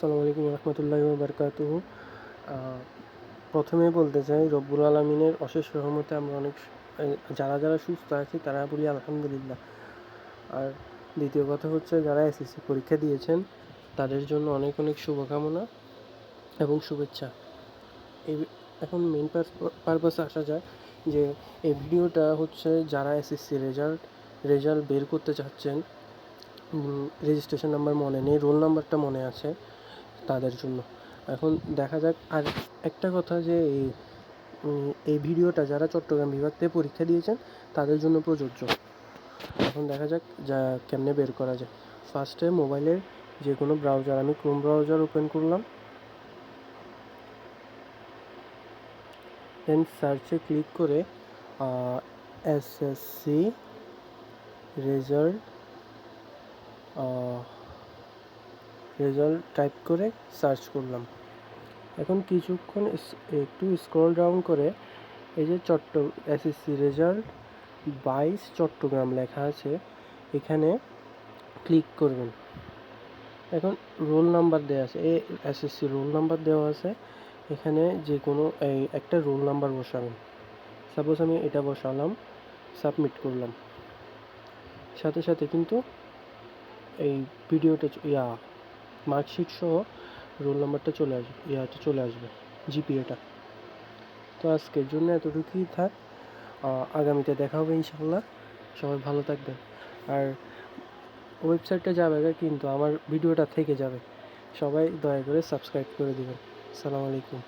আসসালামু আলাইকুম রহমতুল্লাহি বারকাতুহু প্রথমে বলতে চাই, রব্বুল আলমিনের অশেষ রহমতে আমরা অনেক যারা যারা সুস্থ আছি তারা বলি আলহামদুলিল্লাহ। আর দ্বিতীয় কথা হচ্ছে, যারা এসএসসি পরীক্ষা দিয়েছেন, তাদের জন্য অনেক অনেক শুভকামনা এবং শুভেচ্ছা। এই এখন মেন পারপাসে আসা যায় যে, এই ভিডিওটা হচ্ছে যারা এসএসসি রেজাল্ট রেজাল্ট বের করতে চাচ্ছেন রেজিস্ট্রেশন নাম্বার মনে নেই রোল নাম্বারটা মনে আছে। তাদের জন্য। এখন দেখা যাক, আর একটা কথা যে এই ভিডিওটা যারা চট্টগ্রাম বিভাগ থেকে পরীক্ষা দিয়েছেন, তাদের জন্য প্রযোজ্য। এখন দেখা যাক যা, কেমনে বের করা যায়। ফার্স্টে মোবাইলের যে কোনো ব্রাউজার আমি ক্রোম ব্রাউজার ওপেন করলাম। দেন সার্চে ক্লিক করে এসএসসি রেজাল্ট রেজাল্ট টাইপ করে সার্চ করলাম। এখন কিছুক্ষণ একটু স্ক্রল ডাউন করে এই যে চট্ট এসএসসি রেজাল্ট বাইশ চট্টগ্রাম লেখা আছে, এখানে ক্লিক করবেন। এখন রোল নাম্বার দেওয়া আছে, এ এসএসসি রোল নাম্বার দেওয়া আছে, এখানে যে কোনো এই একটা রোল নাম্বার বসাবেন। সাপোজ আমি এটা বসালাম সাবমিট করলাম। সাথে সাথে কিন্তু এই ভিডিওটা ইয়া মার্কশিট সহ রোল নাম্বারটা চলে আসবে ইয়াটা চলে আসবে জিপিএটা তো আজকের জন্য এতটুকুই থাক। আগামীতে দেখা হবে ইনশাল্লাহ সবাই ভালো থাকবেন। আর ওয়েবসাইটটা যাবে কিন্তু আমার ভিডিওটা থেকে যাবে। সবাই দয়া করে সাবস্ক্রাইব করে দেবেন। সালাম আলাইকুম।